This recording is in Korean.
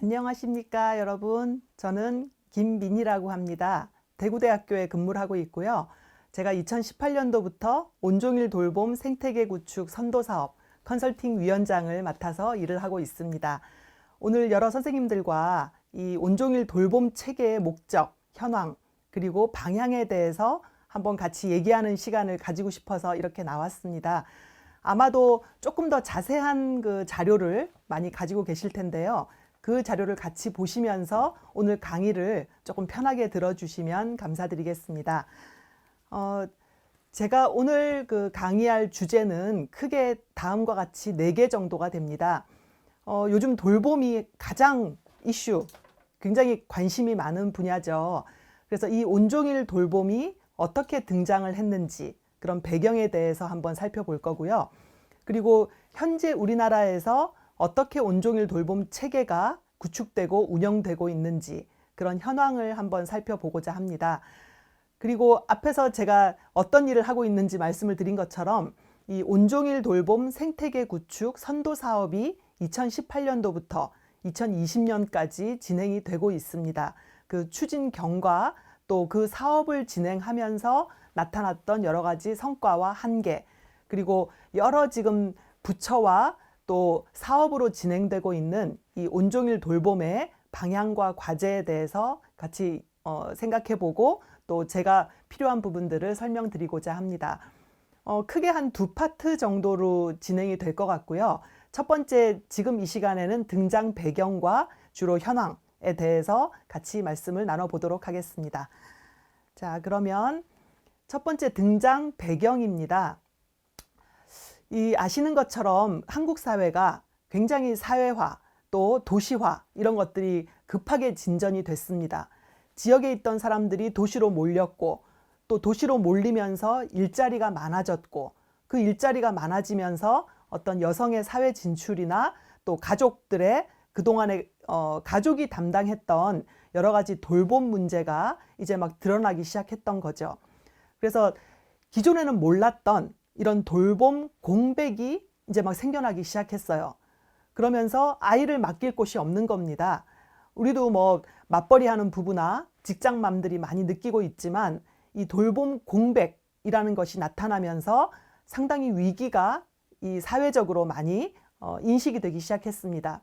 안녕하십니까 여러분. 저는 김민희라고 합니다. 대구대학교에 근무를 하고 있고요. 제가 2018년도부터 온종일 돌봄 생태계 구축 선도 사업 컨설팅 위원장을 맡아서 일을 하고 있습니다. 오늘 여러 선생님들과 이 온종일 돌봄 체계의 목적, 현황, 그리고 방향에 대해서 한번 같이 얘기하는 시간을 가지고 싶어서 이렇게 나왔습니다. 아마도 조금 더 자세한 그 자료를 많이 가지고 계실 텐데요. 그 자료를 같이 보시면서 오늘 강의를 조금 편하게 들어주시면 감사드리겠습니다. 어, 제가 오늘 그 강의할 주제는 크게 다음과 같이 네 개 정도가 됩니다. 어, 요즘 돌봄이 가장 이슈, 굉장히 관심이 많은 분야죠. 그래서 이 온종일 돌봄이 어떻게 등장을 했는지 그런 배경에 대해서 한번 살펴볼 거고요. 그리고 현재 우리나라에서 어떻게 온종일 돌봄 체계가 구축되고 운영되고 있는지 그런 현황을 한번 살펴보고자 합니다. 그리고 앞에서 제가 어떤 일을 하고 있는지 말씀을 드린 것처럼 이 온종일 돌봄 생태계 구축 선도 사업이 2018년도부터 2020년까지 진행이 되고 있습니다. 그 추진 경과 또 그 사업을 진행하면서 나타났던 여러 가지 성과와 한계 그리고 여러 지금 부처와 또 사업으로 진행되고 있는 이 온종일 돌봄의 방향과 과제에 대해서 같이 어, 생각해 보고 또 제가 필요한 부분들을 설명드리고자 합니다. 어, 크게 한 두 파트 정도로 진행이 될 것 같고요. 첫 번째, 지금 이 시간에는 등장 배경과 주로 현황에 대해서 같이 말씀을 나눠보도록 하겠습니다. 자, 그러면 첫 번째 등장 배경입니다. 이 아시는 것처럼 한국 사회가 굉장히 사회화 또 도시화 이런 것들이 급하게 진전이 됐습니다. 지역에 있던 사람들이 도시로 몰렸고 또 도시로 몰리면서 일자리가 많아졌고 그 일자리가 많아지면서 어떤 여성의 사회 진출이나 또 가족들의 그동안에 어, 가족이 담당했던 여러 가지 돌봄 문제가 이제 막 드러나기 시작했던 거죠. 그래서 기존에는 몰랐던 이런 돌봄 공백이 이제 막 생겨나기 시작했어요. 그러면서 아이를 맡길 곳이 없는 겁니다. 우리도 뭐 맞벌이 하는 부부나 직장맘들이 많이 느끼고 있지만 이 돌봄 공백이라는 것이 나타나면서 상당히 위기가 이 사회적으로 많이 어, 인식이 되기 시작했습니다.